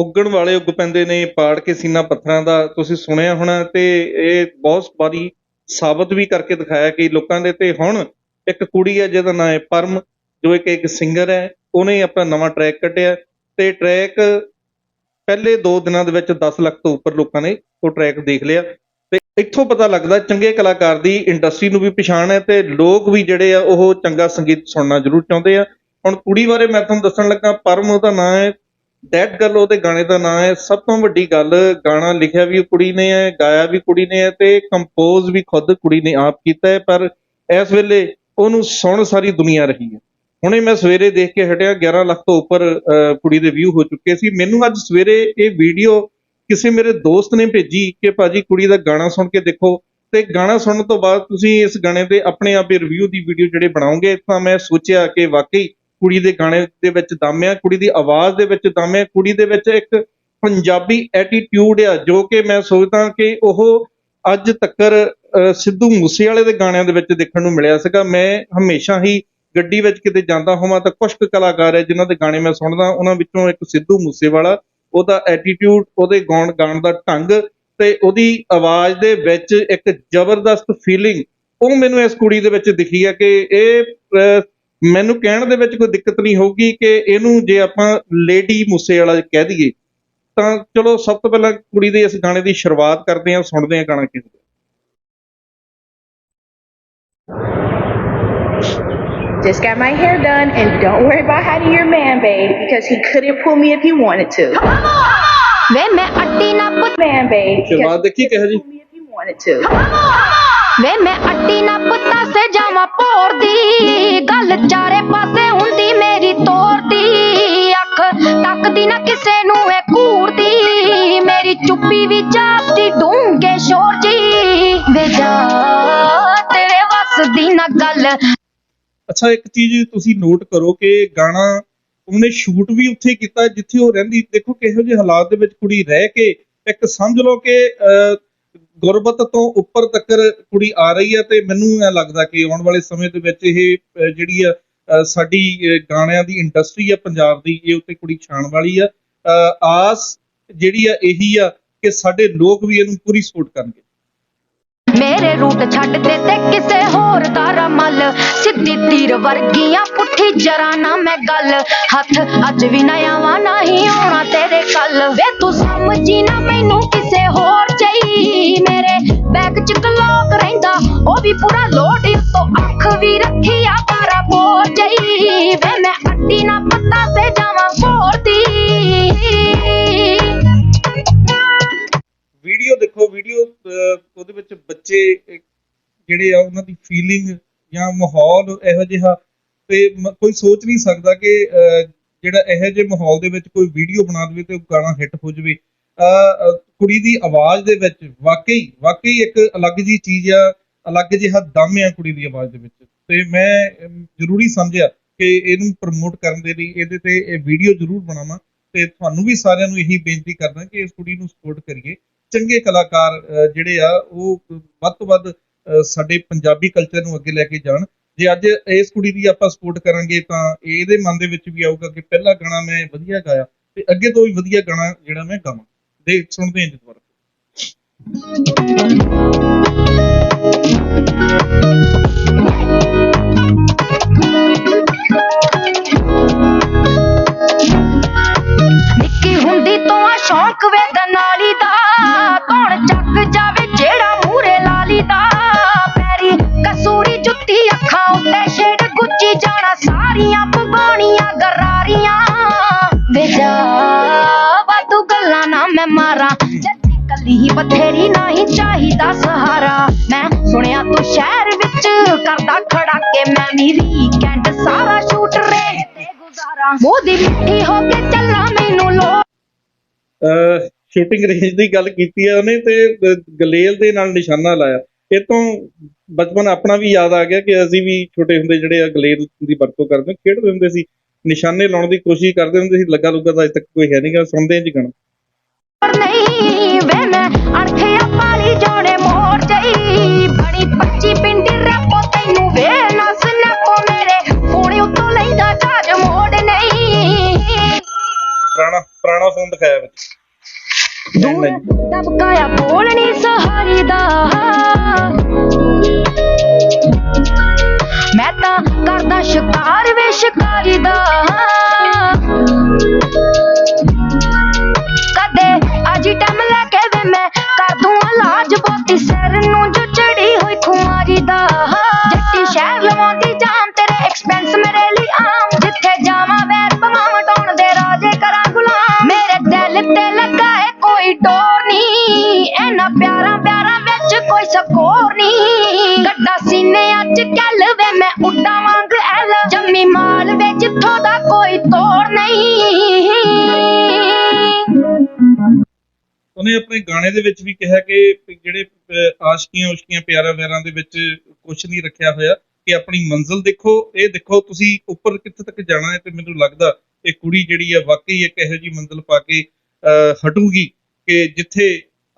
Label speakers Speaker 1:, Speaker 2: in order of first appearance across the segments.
Speaker 1: ਉੱਗਣ ਵਾਲੇ ਉੱਗ ਪੈਂਦੇ ਨੇ, ਪਾੜ ਕੇ ਸੀਨਾ ਪੱਥਰਾਂ ਦਾ ਤੁਸੀਂ ਸੁਣਿਆ ਹੋਣਾ ਤੇ ਇਹ ਬਹੁਤ ਵਾਰੀ ਸਾਬਤ ਵੀ ਕਰਕੇ ਦਿਖਾਇਆ ਕਿ ਲੋਕਾਂ ਦੇ ਤੇ ਹੁਣ ਇੱਕ ਕੁੜੀ ਹੈ ਜਿਹਦਾ ਨਾਮ ਹੈ ਪਰਮ, ਜੋ ਇੱਕ ਇੱਕ ਸਿੰਗਰ ਹੈ, ਉਹਨੇ ਆਪਣਾ ਨਵਾਂ ਟਰੈਕ ਕੱਢਿਆ ਤੇ ਟਰੈਕ ਪਹਿਲੇ 2 ਦਿਨਾਂ ਦੇ ਵਿੱਚ 10 ਲੱਖ ਤੋਂ ਉੱਪਰ ਲੋਕਾਂ ਨੇ ਉਹ ਟਰੈਕ ਦੇਖ ਲਿਆ ਤੇ ਇੱਥੋਂ ਪਤਾ ਲੱਗਦਾ ਚੰਗੇ ਕਲਾਕਾਰ ਦੀ ਇੰਡਸਟਰੀ ਨੂੰ ਵੀ ਪਛਾਣ ਹੈ ਤੇ ਲੋਕ ਵੀ ਜਿਹੜੇ ਆ ਉਹ ਚੰਗਾ ਸੰਗੀਤ ਸੁਣਨਾ ਜ਼ਰੂਰ ਚਾਹੁੰਦੇ ਆ। ਹੁਣ ਕੁੜੀ ਬਾਰੇ ਮੈਂ ਤੁਹਾਨੂੰ ਦੱਸਣ ਲੱਗਾ, ਪਰਮ ਉਹਦਾ ਨਾਮ ਹੈ ਡੈਡ ਗਰਲ ਉਹਦੇ ਗਾਣੇ ਦਾ ਨਾਮ ਹੈ। ਸਭ ਤੋਂ ਵੱਡੀ ਗੱਲ ਗਾਣਾ ਲਿਖਿਆ ਵੀ ਕੁੜੀ ਨੇ ਹੈ ਗਾਇਆ ਵੀ ਕੁੜੀ ਨੇ ਹੈ ਤੇ ਕੰਪੋਜ਼ ਵੀ ਖੁਦ ਕੁੜੀ ਨੇ ਆਪ ਕੀਤਾ ਹੈ ਪਰ ਇਸ ਵੇਲੇ ਉਹਨੂੰ ਸੁਣ ਸਾਰੀ ਦੁਨੀਆ ਰਹੀ ਹੈ। ਹੁਣੇ ਮੈਂ ਸਵੇਰੇ ਦੇਖ ਕੇ ਹਟਿਆ 11 ਲੱਖ ਤੋਂ ਉੱਪਰ ਅਹ, ਕੁੜੀ ਦੇ ਵਿਊ ਹੋ ਚੁੱਕੇ ਸੀ। ਮੈਨੂੰ ਅੱਜ ਸਵੇਰੇ ਇਹ ਵੀਡੀਓ ਕਿਸੇ ਮੇਰੇ ਦੋਸਤ ਨੇ ਭੇਜੀ ਕਿ ਭਾਜੀ ਕੁੜੀ ਦਾ ਗਾਣਾ ਸੁਣ ਕੇ ਦੇਖੋ ਤੇ ਗਾਣਾ ਸੁਣਨ ਤੋਂ ਬਾਅਦ ਤੁਸੀਂ ਇਸ ਗਾਣੇ ਦੇ ਆਪਣੇ ਆਪ ਹੀ ਰਿਵਿਊ ਦੀ ਵੀਡੀਓ ਜਿਹੜੇ ਬਣਾਓਗੇ ਤਾਂ ਮੈਂ ਸੋਚਿਆ ਕਿ ਵਾਕਈ ਕੁੜੀ ਦੇ ਗਾਣੇ ਦੇ ਵਿੱਚ ਦਮ ਆ ਕੁੜੀ ਦੀ ਆਵਾਜ਼ ਦੇ ਵਿੱਚ ਦਮ ਆ ਕੁੜੀ ਦੇ ਵਿੱਚ ਇੱਕ ਪੰਜਾਬੀ ਐਟੀਟਿਊਡ ਆ ਜੋ ਕਿ ਮੈਂ ਸੋਚਦਾ ਕਿ ਉਹ ਅੱਜ ਤੱਕਰ ਅਹ, ਸਿੱਧੂ ਮੂਸੇਵਾਲੇ ਦੇ ਗਾਣਿਆਂ ਦੇ ਵਿੱਚ ਦੇਖਣ ਨੂੰ ਮਿਲਿਆ ਸੀਗਾ। ਮੈਂ ਹਮੇਸ਼ਾ ਹੀ ਗੱਡੀ ਵਿੱਚ ਕਿਤੇ ਜਾਂਦਾ ਹੋਵਾਂ ਤਾਂ ਕੁਝ ਕਲਾਕਾਰ ਹੈ ਜਿਨ੍ਹਾਂ ਦੇ ਗਾਣੇ ਮੈਂ ਸੁਣਦਾ ਉਹਨਾਂ ਵਿੱਚੋਂ ਇੱਕ ਸਿੱਧੂ ਮੂਸੇਵਾਲਾ ਉਹਦਾ ਐਟੀਟਿਊਡ ਉਹਦੇ ਗਾਉਣ ਗਾਣ ਦਾ ਢੰਗ ਤੇ ਉਹਦੀ ਆਵਾਜ਼ ਦੇ ਵਿੱਚ ਇੱਕ ਜ਼ਬਰਦਸਤ ਫੀਲਿੰਗ ਉਹ ਮੈਨੂੰ ਇਸ ਕੁੜੀ ਦੇ ਵਿੱਚ ਦਿਖੀ ਹੈ ਕਿ ਇਹ ਅਹ, ਮੈਨੂੰ ਕਹਿਣ ਦੇ ਵਿੱਚ ਕੋਈ ਦਿੱਕਤ ਨਹੀਂ ਹੋਊਗੀ ਕਿ ਇਹਨੂੰ ਜੇ ਆਪਾਂ ਲੇਡੀ ਮੂਸੇ ਵਾਲਾ ਕਹਿ ਦਈਏ ਤਾਂ ਚਲੋ ਸਭ ਤੋਂ ਪਹਿਲਾਂ ਕੁੜੀ ਦੇ ਇਸ ਗਾਣੇ ਦੀ ਸ਼ੁਰੂਆਤ ਕਰਦੇ ਹਾਂ ਸੁਣਦੇ ਹਾਂ ਗਾਣਾ ਕਿਹੋ ਜਿਹਾ
Speaker 2: Just got my hair done, and don't worry about hiding your man, babe, because he couldn't pull me if he wanted to.
Speaker 3: ਵੇ ਮੈਂ ਅੱਡੀ ਨਾ ਪੁੱਤ
Speaker 2: Man, babe, because
Speaker 1: ਸ਼ੁਰੂਆਤ ਦੇਖੀ ਕਿਹੋ ਜੀ
Speaker 2: pull me if he wanted to.
Speaker 3: ਵੇ ਮੈਂ ਅੱਡੀ ਨਾ ਪੁੱਤਾਂ ਸੇ ਜਾਵਾਂ ਪੋਰਦੀ ਗੱਲ ਚਾਰੇ ਪਾਸੇ ਹੁੰਦੀ ਮੇਰੀ ਤੋਰਦੀ ਅੱਖ ਤੱਕਦੀ ਨਾ ਕਿਸੇ ਨੂੰ ਇਹ ਘੂਰਦੀ ਮੇਰੀ ਚੁੱਪੀ ਵੀ ਜਾਪਦੀ ਡੂੰਗੇ ਸ਼ੋਰ ਜੀ। ਵੇ ਜਾ ਤੇਰੇ ਵੱਸ ਦੀ ਨਾ ਗੱਲ।
Speaker 1: ਅੱਛਾ, ਇੱਕ ਚੀਜ਼ ਤੁਸੀਂ ਨੋਟ ਕਰੋ ਕਿ ਗਾਣਾ ਉਹਨੇ ਸ਼ੂਟ ਵੀ ਉੱਥੇ ਕੀਤਾ ਜਿੱਥੇ ਉਹ ਰਹਿੰਦੀ। ਦੇਖੋ ਕਿਹੋ ਜਿਹੇ ਹਾਲਾਤ ਦੇ ਵਿੱਚ ਕੁੜੀ ਰਹਿ ਕੇ ਇੱਕ ਸਮਝ ਲਓ ਕਿ ਗੁਰਬਤ ਤੋਂ ਉੱਪਰ ਤੱਕ ਕੁੜੀ ਆ ਰਹੀ ਹੈ ਤੇ ਮੈਨੂੰ ਇਹ ਲੱਗਦਾ ਕਿ ਆਉਣ ਵਾਲੇ ਸਮੇਂ ਦੇ ਵਿੱਚ ਇਹ ਅਹ, ਜਿਹੜੀ ਆ ਅਹ, ਸਾਡੀ ਅਹ, ਗਾਣਿਆਂ ਦੀ ਇੰਡਸਟਰੀ ਆ ਪੰਜਾਬ ਦੀ ਇਹ ਉੱਤੇ ਕੁੜੀ ਛਾਣ ਵਾਲੀ ਆ। ਅਹ, ਆਸ ਜਿਹੜੀ ਆ ਇਹੀ ਆ ਕਿ ਸਾਡੇ ਲੋਕ ਵੀ ਇਹਨੂੰ ਪੂਰੀ ਸਪੋਰਟ ਕਰਨਗੇ।
Speaker 3: ਮੇਰੇ ਰੂਟ ਛੱਡ ਦੇ ਤੇ ਕਿਸੇ ਹੋਰ ਦਾ ਰਮਲ। ਸਿੱਧੀ ਤੀਰ ਵਰਗੀਆਂ ਪੁੱਠੀ ਜਰਾ ਨਾ ਮੈਂ ਗੱਲ। ਹੱਥ ਅੱਜ ਵੀ ਨਾ ਆਵਾਂ ਨਹੀਂ ਆਉਣਾ ਤੇਰੇ ਕੱਲ। ਵੇ ਤੂੰ ਸਮਝੀ ਨਾ ਮੈਨੂੰ ਕਿਸੇ ਹੋਰ ਚਾਹੀ ਮੇਰੇ ਬੈਗ ਕਲੋਕ ਰਹਿੰਦਾ ਉਹ ਵੀ ਪੂਰਾ ਲੋਡ ਤੋਂ ਅੱਖ ਵੀ ਰੱਖੀ ਆ ਬਾਰਾ ਬੋਰ ਵੇ ਮੈਂ ਅੱਡੀ ਨਾ ਪੱਤਾ ਸੇ ਜਾਵਾਂ ਫੋਰਦੀ
Speaker 1: ਵੀਡੀਓ ਦੇਖੋ ਵੀਡੀਓ ਉਹਦੇ ਵਿੱਚ ਬੱਚੇ ਜਿਹੜੇ ਆ ਉਹਨਾਂ ਦੀ ਫੀਲਿੰਗ ਜਾਂ ਮਾਹੌਲ ਇਹੋ ਜਿਹਾ ਤੇ ਕੋਈ ਸੋਚ ਨਹੀਂ ਸਕਦਾ ਕਿ ਅਹ, ਜਿਹੜਾ ਇਹੋ ਜਿਹੇ ਮਾਹੌਲ ਦੇ ਵਿੱਚ ਕੋਈ ਵੀਡੀਓ ਬਣਾ ਦੇਵੇ ਤੇ ਉਹ ਗਾਣਾ ਹਿੱਟ ਹੋ ਜਾਵੇ। ਕੁੜੀ ਦੀ ਆਵਾਜ਼ ਦੇ ਵਿੱਚ ਵਾਕਈ ਵਾਕਈ ਇੱਕ ਅਲੱਗ ਜੀ ਚੀਜ਼ ਆ, ਅਲੱਗ ਜਿਹਾ ਦਮ ਆ ਕੁੜੀ ਦੀ ਆਵਾਜ਼ ਦੇ ਵਿੱਚ। ਤੇ ਮੈਂ ਜ਼ਰੂਰੀ ਸਮਝਿਆ ਕਿ ਇਹਨੂੰ ਪ੍ਰਮੋਟ ਕਰਨ ਦੇ ਲਈ ਇਹਦੇ ਤੇ ਇਹ ਵੀਡੀਓ ਜ਼ਰੂਰ ਬਣਾਵਾਂ ਤੇ ਤੁਹਾਨੂੰ ਵੀ ਸਾਰਿਆਂ ਨੂੰ ਇਹੀ ਬੇਨਤੀ ਕਰਦਾ ਕਿ ਇਸ ਕੁੜੀ ਨੂੰ ਸਪੋਰਟ ਕਰੀਏ। ਚੰਗੇ ਕਲਾਕਾਰ ਜਿਹੜੇ ਆ, ਉਹ ਵੱਧ ਤੋਂ ਵੱਧ ਸਾਡੇ ਪੰਜਾਬੀ ਕਲਚਰ ਨੂੰ ਅੱਗੇ ਲੈ ਕੇ ਜਾਣ। ਜੇ ਅੱਜ ਇਸ ਕੁੜੀ ਦੀ ਆਪਾਂ ਸਪੋਰਟ ਕਰਾਂਗੇ ਤਾਂ ਇਹਦੇ ਮਨ ਦੇ ਵਿੱਚ ਵੀ ਆਊਗਾ ਕਿ ਪਹਿਲਾ ਗਾਣਾ ਮੈਂ ਵਧੀਆ ਗਾਇਆ ਤੇ ਅੱਗੇ ਤੋਂ ਵੀ ਵਧੀਆ ਗਾਣਾ ਜਿਹੜਾ ਮੈਂ ਗਾਵਾਂ ਦੇ ਸੁਣਦੇ ਹਾਂ ਜੀ
Speaker 3: ਨਿੱਕੀ ਹੁੰਦੀ ਤੋਂ ਆ ਸ਼ੌਂਕ ਵੇਦਨ ਵਾਲੀ ਦਾ। ਕੱਲੀ ਹੀ ਬਥੇਰੀ ਨਹੀਂ ਚਾਹੀਦਾ ਸਹਾਰਾ। ਮੈਂ ਸੁਣਿਆ ਤੂੰ ਸ਼ਹਿਰ ਵਿੱਚ ਕਰਦਾ ਖੜਾ ਕੇ ਮੈਂ ਵੀ ਵੀਕਐਂਡ ਸਾਰਾ ਸ਼ੂਟ ਰੇ ਤੇ ਗੁਜ਼ਾਰਾਂ। ਮੋਦੀ ਮਿੱਠੀ ਹੋ ਕੇ ਚੱਲਾਂ ਮੈਨੂੰ ਲੋ
Speaker 1: ਸ਼ੂਟਿੰਗ ਰੇਂਜ ਦੀ ਗੱਲ ਕੀਤੀ ਹੈ ਉਹਨੇ ਤੇ ਗਲੇਲ ਦੇ ਨਾਲ ਨਿਸ਼ਾਨਾ ਲਾਇਆ। ਇਹ ਤੋਂ ਬਚਪਨ ਆਪਣਾ ਵੀ ਯਾਦ ਆ ਗਿਆ ਕਿ ਅਸੀਂ ਵੀ ਛੋਟੇ ਹੁੰਦੇ ਜਿਹੜੇ ਆ ਗਲੇਲ ਦੀ ਵਰਤੋਂ ਕਰਦੇ ਖੇਡਦੇ ਹੁੰਦੇ ਸੀ। ਨਿਸ਼ਾਨੇ ਲਾਉਣ ਦੀ ਕੋਸ਼ਿਸ਼ ਕਰਦੇ ਹੁੰਦੇ ਸੀ ਲੱਗਾ ਲੁੱਗਾ ਤਾਂ ਅਜੇ ਤੱਕ ਕੋਈ ਹੈ ਨਹੀਂਗਾ ਸੁਣਦੇ ਹਾਂ ਜੀ ਗਾਣਾ
Speaker 3: ਪਰ ਨਹੀਂ ਵੇ ਅਣਖਿਆ ਪਾਲੀ ਜੋੜੇ ਮੋੜ ਜਈ। ਬਣੀ ਪੱਚੀ ਪਿੰਡੀ ਰੈਪੋ ਤੈਨੂੰ ਵੇ ਨਸ ਨਕੋ ਮੇਰੇ। ਫੋਨੇ ਉੱਤੋਂ ਲੈਂਦਾ ਕਾਜ ਮੋੜ ਨਹੀਂ।
Speaker 1: ਪੁਰਾਣਾ ਪੁਰਾਣਾ ਫੋਨ ਦਿਖਾਇਆ ਵਿੱਚ।
Speaker 3: ਦੂਰ ਦਬਕਾਇਆ ਬੋਲਣੀ ਸਹਾਰੀ ਦਾ। ਮੈਂ ਤਾਂ ਕਰਦਾ ਸ਼ਿਕਾਰ ਵੇ ਸ਼ਿਕਾਰੀ ਦਾ। ਸਕੋਰ ਨਹੀਂ ਗੱਡਾ ਸੀਨੇ ਅੱਜ ਕੱਲ ਵੇ ਮੈਂ ਉੱਡਾਂ ਵਾਂਗ ਐਲ। ਜੰਮੀ ਮਾਲ ਵੇ ਜਿੱਥੋਂ ਦਾ ਕੋਈ ਤੋੜ ਨਹੀਂ।
Speaker 1: ਉਹਨੇ ਆਪਣੇ ਗਾਣੇ ਦੇ ਵਿੱਚ ਵੀ ਕਿਹਾ ਕਿ ਜਿਹੜੇ ਆਸ਼ਕੀਆਂ ਉਸ਼ਕੀਆਂ ਪਿਆਰਾਂ ਵਿਆਰਾਂ ਦੇ ਵਿੱਚ ਕੁਝ ਨਹੀਂ ਰੱਖਿਆ ਹੋਇਆ ਕਿ ਆਪਣੀ ਮੰਜ਼ਿਲ ਦੇਖੋ ਇਹ ਦੇਖੋ ਤੁਸੀਂ ਉੱਪਰ ਕਿੱਥੇ ਤੱਕ ਜਾਣਾ ਹੈ ਤੇ ਮੈਨੂੰ ਲੱਗਦਾ ਇਹ ਕੁੜੀ ਜਿਹੜੀ ਹੈ ਵਾਕਈ ਇੱਕ ਇਹੋ ਜਿਹੀ ਮੰਜ਼ਿਲ ਪਾ ਕੇ ਅਹ, ਹਟੂਗੀ ਕਿ ਜਿੱਥੇ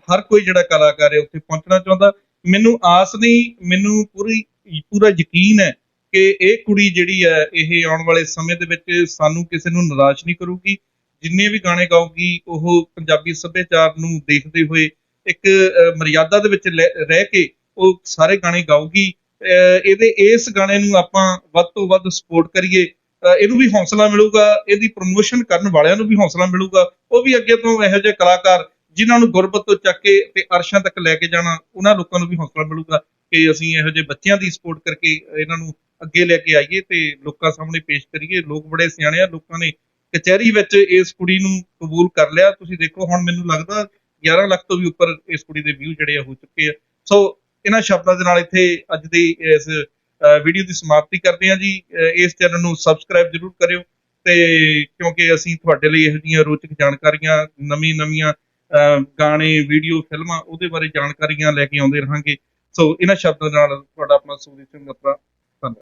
Speaker 1: ਹਰ ਕੋਈ ਜਿਹੜਾ ਕਲਾਕਾਰ ਹੈ ਉੱਥੇ ਪਹੁੰਚਣਾ ਚਾਹੁੰਦਾ। ਮੈਨੂੰ ਆਸ ਨਹੀਂ ਮੈਨੂੰ ਪੂਰੀ ਪੂਰਾ ਯਕੀਨ ਹੈ ਕਿ ਇਹ ਕੁੜੀ ਜਿਹੜੀ ਹੈ ਇਹ ਆਉਣ ਵਾਲੇ ਸਮੇਂ ਦੇ ਵਿੱਚ ਸਾਨੂੰ ਕਿਸੇ ਨੂੰ ਨਿਰਾਸ਼ ਨਹੀਂ ਕਰੂਗੀ। ਜਿੰਨੇ ਵੀ ਗਾਣੇ ਗਾਊਗੀ ਉਹ ਪੰਜਾਬੀ ਸੱਭਿਆਚਾਰ ਨੂੰ ਦੇਖਦੇ ਹੋਏ ਇੱਕ ਮਰਿਆਦਾ ਦੇ ਵਿੱਚ ਲੈ- ਰਹਿ ਕੇ ਉਹ ਸਾਰੇ ਗਾਣੇ ਗਾਊਗੀ। ਅਹ, ਇਹਦੇ ਇਸ ਗਾਣੇ ਨੂੰ ਆਪਾਂ ਵੱਧ ਤੋਂ ਵੱਧ ਸਪੋਰਟ ਕਰੀਏ ਅਹ, ਇਹਨੂੰ ਵੀ ਹੌਸਲਾ ਮਿਲੂਗਾ ਇਹਦੀ ਪ੍ਰੋਮੋਸ਼ਨ ਕਰਨ ਵਾਲਿਆਂ ਨੂੰ ਵੀ ਹੌਸਲਾ ਮਿਲੂਗਾ। ਉਹ ਵੀ ਅੱਗੇ ਤੋਂ ਇਹੋ ਜਿਹੇ ਕਲਾਕਾਰ ਜਿਨ੍ਹਾਂ ਨੂੰ ਗੁਰਬਤ ਤੋਂ ਚੱਕ ਕੇ ਤੇ ਅਰਸ਼ਾਂ ਤੱਕ ਲੈ ਕੇ ਜਾਣਾ, ਉਹਨਾਂ ਲੋਕਾਂ ਨੂੰ ਵੀ ਹੌਸਲਾ ਮਿਲੂਗਾ ਕਿ ਅਸੀਂ ਇਹੋ ਜਿਹੇ ਬੱਚਿਆਂ ਦੀ ਸਪੋਰਟ ਕਰਕੇ ਇਹਨਾਂ ਨੂੰ ਅੱਗੇ ਲੈ ਕੇ ਆਈਏ ਤੇ ਲੋਕਾਂ ਸਾਹਮਣੇ ਪੇਸ਼ ਕਰੀਏ। ਲੋਕ ਬੜੇ ਸਿਆਣੇ ਆ, ਲੋਕਾਂ ਨੇ ਕਚਹਿਰੀ ਵਿੱਚ ਇਸ ਕੁੜੀ ਨੂੰ ਕਬੂਲ ਕਰ ਲਿਆ। ਤੁਸੀਂ ਦੇਖੋ, ਹੁਣ ਮੈਨੂੰ ਲੱਗਦਾ 11 ਲੱਖ ਤੋਂ ਵੀ ਉੱਪਰ ਇਸ ਕੁੜੀ ਦੇ ਵਿਊ ਜਿਹੜੇ ਆ ਹੋ ਚੁੱਕੇ ਆ। ਸੋ ਇਹਨਾਂ ਸ਼ਬਦਾਂ ਦੇ ਨਾਲ ਇੱਥੇ ਅੱਜ ਦੀ ਇਸ ਵੀਡੀਓ ਦੀ ਸਮਾਪਤੀ ਕਰਦੇ ਹਾਂ ਜੀ। ਇਸ ਚੈਨਲ ਨੂੰ ਸਬਸਕ੍ਰਾਈਬ ਜਰੂਰ ਕਰਿਓ ਤੇ ਕਿਉਂਕਿ ਅਸੀਂ ਤੁਹਾਡੇ ਲਈ ਇਹੋ ਜਿਹੀਆਂ ਰੋਚਕ ਜਾਣਕਾਰੀਆਂ ਨਵੀਂ ਨਵੀਆਂ ਗਾਣੇ, ਵੀਡੀਓ, ਫਿਲਮਾਂ ਉਹਦੇ ਬਾਰੇ ਜਾਣਕਾਰੀਆਂ ਲੈ ਕੇ ਆਉਂਦੇ ਰਹਾਂਗੇ। ਸੋ ਇਹਨਾਂ ਸ਼ਬਦਾਂ ਨਾਲ ਤੁਹਾਡਾ ਆਪਣਾ ਸੁਖਦੀਪ ਸਿੰਘ ਗੱਪਰਾ